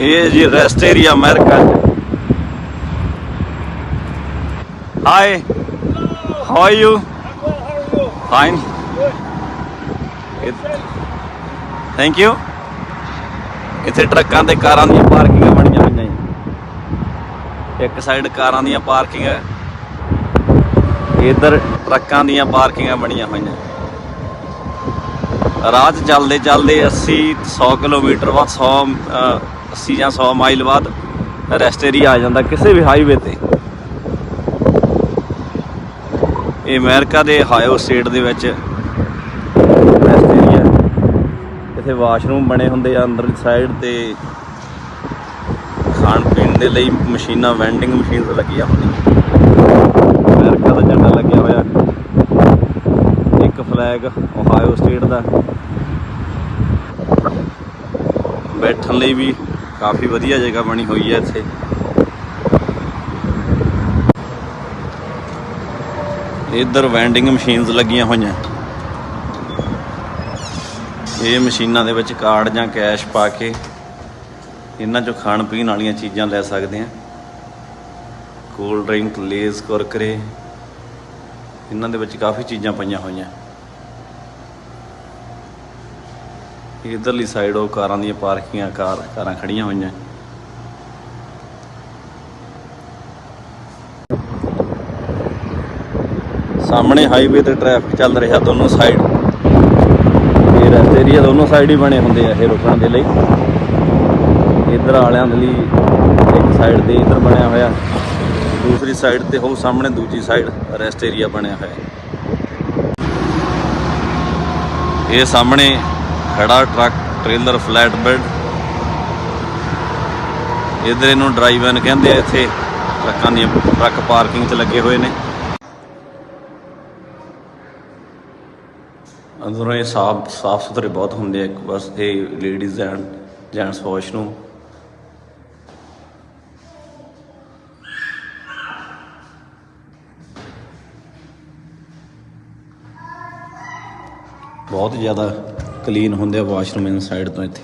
ਇਹ ਜੀ rest area America hi how are you fine thank you ਇੱਥੇ ਟਰੱਕਾਂ ਤੇ ਕਾਰਾਂ ਦੀਆਂ ਪਾਰਕਿੰਗਾਂ ਬਣੀਆਂ ਹੋਈਆਂ ਜੀ। ਇੱਕ ਸਾਈਡ ਕਾਰਾਂ ਦੀਆਂ ਪਾਰਕਿੰਗਾਂ। ਇਧਰ ਟਰੱਕਾਂ ਦੀਆਂ ਪਾਰਕਿੰਗਾਂ ਬਣੀਆਂ ਹੋਈਆਂ। ਰਾਹ 'ਚ ਚੱਲਦੇ ਚੱਲਦੇ 80 100 ਕਿਲੋਮੀਟਰ ਬਾਅਦ 100 80 ਜਾਂ 100 ਮਾਈਲ ਬਾਅਦ ਰੈਸਟ ਏਰੀਆ ਆ ਜਾਂਦਾ ਕਿਸੇ ਵੀ ਹਾਈਵੇ ਤੇ। ਇਹ ਅਮਰੀਕਾ ਦੇ ਹਾਇਓ ਸਟੇਟ ਦੇ ਵਿੱਚ ਰੈਸਟ ਏਰੀਆ ਇੱਥੇ ਵਾਸ਼ਰੂਮ ਬਣੇ ਹੁੰਦੇ ਆ ਅੰਦਰ ਸਾਈਡ ਤੇ। ਖਾਣ ਪੀਣ ਦੇ ਲਈ ਮਸ਼ੀਨਾਂ ਵੈਂਡਿੰਗ ਮਸ਼ੀਨਸ ਲੱਗੀਆਂ ਹੁੰਦੀਆਂ ਅਮਰੀਕਾ ਦਾ ਝੰਡਾ ਲੱਗਿਆ ਹੋਇਆ। ਇੱਕ ਫਲੈਗ ਓਹਾਇਓ ਸਟੇਟ ਦਾ। ਬੈਠਣ ਲਈ ਵੀ ਕਾਫੀ ਵਧੀਆ ਜਗ੍ਹਾ ਬਣੀ ਹੋਈ ਹੈ ਇੱਥੇ। ਇੱਧਰ ਵੈਂਡਿੰਗ ਮਸ਼ੀਨਸ ਲੱਗੀਆਂ ਹੋਈਆਂ। ਇਹ ਮਸ਼ੀਨਾਂ ਦੇ ਵਿੱਚ ਕਾਰਡ ਜਾਂ ਕੈਸ਼ ਪਾ ਕੇ ਇਹਨਾਂ ਚੋਂ ਖਾਣ ਪੀਣ ਵਾਲੀਆਂ ਚੀਜ਼ਾਂ ਲੈ ਸਕਦੇ ਆ ਕੋਲਡ ਡਰਿੰਕ ਲੇਜ਼ ਕੁਰਕਰੇ। ਇਹਨਾਂ ਦੇ ਵਿੱਚ ਕਾਫੀ ਚੀਜ਼ਾਂ ਪਈਆਂ ਹੋਈਆਂ। ਇਧਰਲੀ ਸਾਈਡ ਉਹ ਕਾਰਾਂ ਦੀਆਂ ਪਾਰਕਿੰਗਾਂ ਕਾਰ, ਕਾਰਾਂ ਖੜੀਆਂ ਹੋਈਆਂ। ਸਾਹਮਣੇ ਹਾਈਵੇ ਤੇ ਟ੍ਰੈਫਿਕ ਚੱਲ ਰਿਹਾ ਦੋਨੋਂ ਸਾਈਡ ਇਹ ਰਸਤੇ ਏਰੀਆ ਦੋਨੋਂ ਸਾਈਡ ਹੀ ਬਣੇ ਹੁੰਦੇ ਆ ਇਹ ਰੁਕਣ ਦੇ ਲਈ। ਇਧਰ ਵਾਲਿਆਂ ਦੇ ਲਈ ਇੱਕ ਸਾਈਡ ਤੇ ਇਧਰ ਬਣਿਆ ਹੋਇਆ। ਦੂਸਰੀ ਸਾਈਡ ਤੇ ਹੋ ਸਾਹਮਣੇ ਦੂਜੀ ਸਾਈਡ ਰੈਸਟ ਏਰੀਆ ਬਣਿਆ ਹੋਇਆ। ਇਹ ਸਾਹਮਣੇ ਖੜਾ ਟਰੱਕ, ਟ੍ਰੇਲਰ ਫਲੈਟ ਬੈਡ। ਇਧਰ ਇਹਨੂੰ ਡਰਾਈਵਨ ਕਹਿੰਦੇ ਆ, ਇੱਥੇ ਟਰੱਕਾਂ ਦੀ ਟਰੱਕ ਪਾਰਕਿੰਗ 'ਚ ਲੱਗੇ ਹੋਏ ਨੇ। ਅੰਦਰੋਂ ਇਹ ਸਾਫ਼ ਸਾਫ਼ ਸੁਥਰੇ ਬਹੁਤ ਹੁੰਦੇ ਆ, ਇੱਕ ਬਸ ਇਹ ਲੇਡੀਜ਼ ਐਂਡ ਜੈਂਟਸ ਵਾਸ਼ਰੂਮ ਬਹੁਤ ਜ਼ਿਆਦਾ ਕਲੀਨ ਹੁੰਦੇ ਆ ਵਾਸ਼ਰੂਮ ਇਨ ਸਾਈਡ ਤੋਂ ਇੱਥੇ।